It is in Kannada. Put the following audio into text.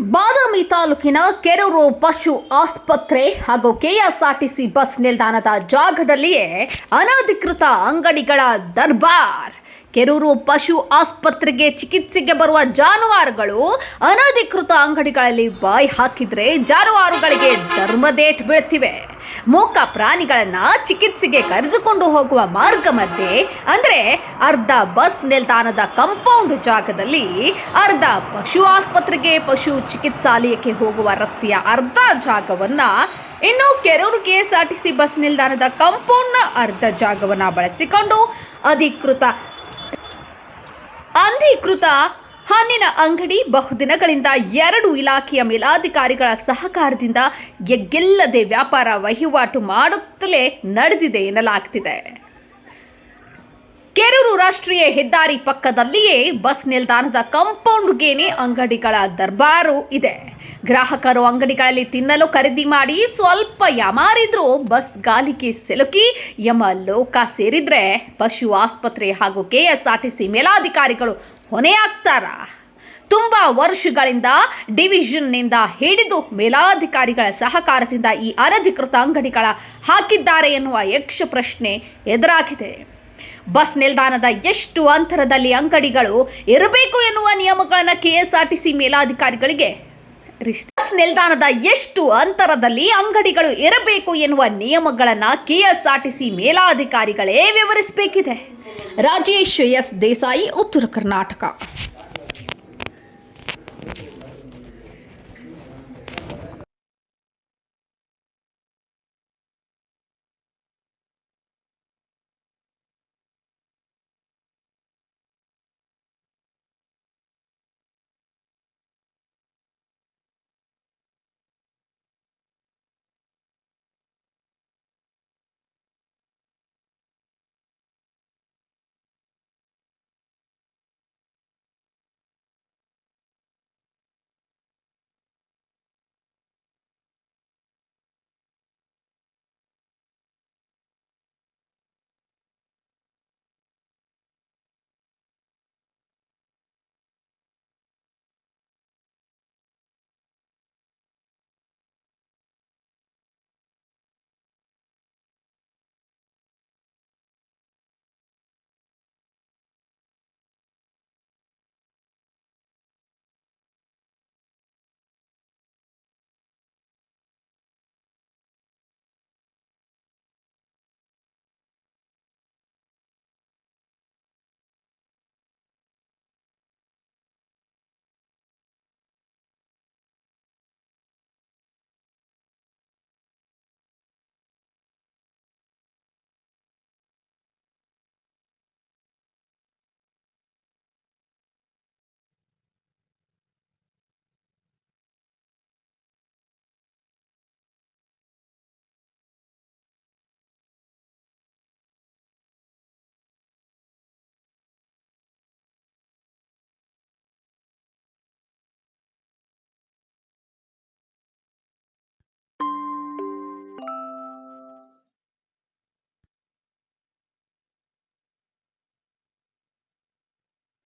ಬಾದಾಮಿ ತಾಲೂಕಿನ ಕೆರೂರು ಪಶು ಆಸ್ಪತ್ರೆ ಹಾಗೂ ಕೆಎಸ್ಆರ್ಟಿಸಿ ಬಸ್ ನಿಲ್ದಾಣದ ಜಾಗದಲ್ಲಿಯೇ ಅನಧಿಕೃತ ಅಂಗಡಿಗಳ ದರ್ಬಾರ್. ಕೆರೂರು ಪಶು ಆಸ್ಪತ್ರೆಗೆ ಚಿಕಿತ್ಸೆಗೆ ಬರುವ ಜಾನುವಾರುಗಳು ಅನಧಿಕೃತ ಅಂಗಡಿಗಳಲ್ಲಿ ಬಾಯಿ ಹಾಕಿದ್ರೆ ಜಾನುವಾರುಗಳಿಗೆ ಧರ್ಮದೇಟ್ ಬೀಳ್ತಿವೆ. ಮೂಕ ಪ್ರಾಣಿಗಳನ್ನ ಚಿಕಿತ್ಸೆಗೆ ಕರೆದುಕೊಂಡು ಹೋಗುವ ಮಾರ್ಗ ಮಧ್ಯೆ, ಅಂದ್ರೆ ಅರ್ಧ ಬಸ್ ನಿಲ್ದಾಣದ ಕಂಪೌಂಡ್ ಜಾಗದಲ್ಲಿ ಅರ್ಧ ಪಶು ಆಸ್ಪತ್ರೆಗೆ ಪಶು ಚಿಕಿತ್ಸಾಲಯಕ್ಕೆ ಹೋಗುವ ರಸ್ತೆಯ ಅರ್ಧ ಜಾಗವನ್ನ ಇನ್ನು ಕೆರೂರು ಕೆಎಸ್ಆರ್ಟಿಸಿ ಬಸ್ ನಿಲ್ದಾಣದ ಕಂಪೌಂಡ್ನ ಅರ್ಧ ಜಾಗವನ್ನ ಬಳಸಿಕೊಂಡು ಅಧಿಕೃತ ಅನಧಿಕೃತ ಹಣ್ಣಿನ ಅಂಗಡಿ ಬಹುದಿನಗಳಿಂದ ಎರಡು ಇಲಾಖೆಯ ಮೇಲಾಧಿಕಾರಿಗಳ ಸಹಕಾರದಿಂದ ಎಗ್ಗೆಲ್ಲದೆ ವ್ಯಾಪಾರ ವಹಿವಾಟು ಮಾಡುತ್ತಲೇ ನಡೆದಿದೆ ಎನ್ನಲಾಗ್ತಿದೆ. ಕೆರೂರು ರಾಷ್ಟ್ರೀಯ ಹೆದ್ದಾರಿ ಪಕ್ಕದಲ್ಲಿಯೇ ಬಸ್ ನಿಲ್ದಾಣದ ಕಾಂಪೌಂಡ್ಗೇನೆ ಅಂಗಡಿಗಳ ದರ್ಬಾರು ಇದೆ. ಗ್ರಾಹಕರು ಅಂಗಡಿಗಳಲ್ಲಿ ತಿನ್ನಲು ಖರೀದಿ ಮಾಡಿ ಸ್ವಲ್ಪ ಯಮಾರಿದ್ರೂ ಬಸ್ ಗಾಲಿಗೆ ಸಿಲುಕಿ ಯಮ ಲೋಕ ಸೇರಿದ್ರೆ ಪಶು ಆಸ್ಪತ್ರೆ ಹಾಗೂ ಕೆಎಸ್ಆರ್ಟಿಸಿ ಮೇಲಾಧಿಕಾರಿಗಳು ಹೊಣೆಯಾಗ್ತಾರ? ತುಂಬ ವರ್ಷಗಳಿಂದ ಡಿವಿಷನ್ನಿಂದ ಹಿಡಿದು ಮೇಲಾಧಿಕಾರಿಗಳ ಸಹಕಾರದಿಂದ ಈ ಅನಧಿಕೃತ ಅಂಗಡಿಗಳ ಹಾಕಿದ್ದಾರೆ ಎನ್ನುವ ಯಕ್ಷ ಪ್ರಶ್ನೆ ಎದುರಾಗಿದೆ. ಬಸ್ ನಿಲ್ದಾಣದ ಎಷ್ಟು ಅಂತರದಲ್ಲಿ ಅಂಗಡಿಗಳು ಇರಬೇಕು ಎನ್ನುವ ನಿಯಮಗಳನ್ನು ಕೆಎಸ್ಆರ್ಟಿಸಿ ಮೇಲಾಧಿಕಾರಿಗಳಿಗೆ ರಿಸ್- ಬಸ್ ನಿಲ್ದಾಣದ ಎಷ್ಟು ಅಂತರದಲ್ಲಿ ಅಂಗಡಿಗಳು ಇರಬೇಕು ಎನ್ನುವ ನಿಯಮಗಳನ್ನು ಕೆಎಸ್ಆರ್ಟಿಸಿ ಮೇಲಾಧಿಕಾರಿಗಳೇ ವಿವರಿಸಬೇಕಿದೆ. ರಾಜೇಶ್ ಎಸ್ ದೇಸಾಯಿ, ಉತ್ತರ ಕರ್ನಾಟಕ.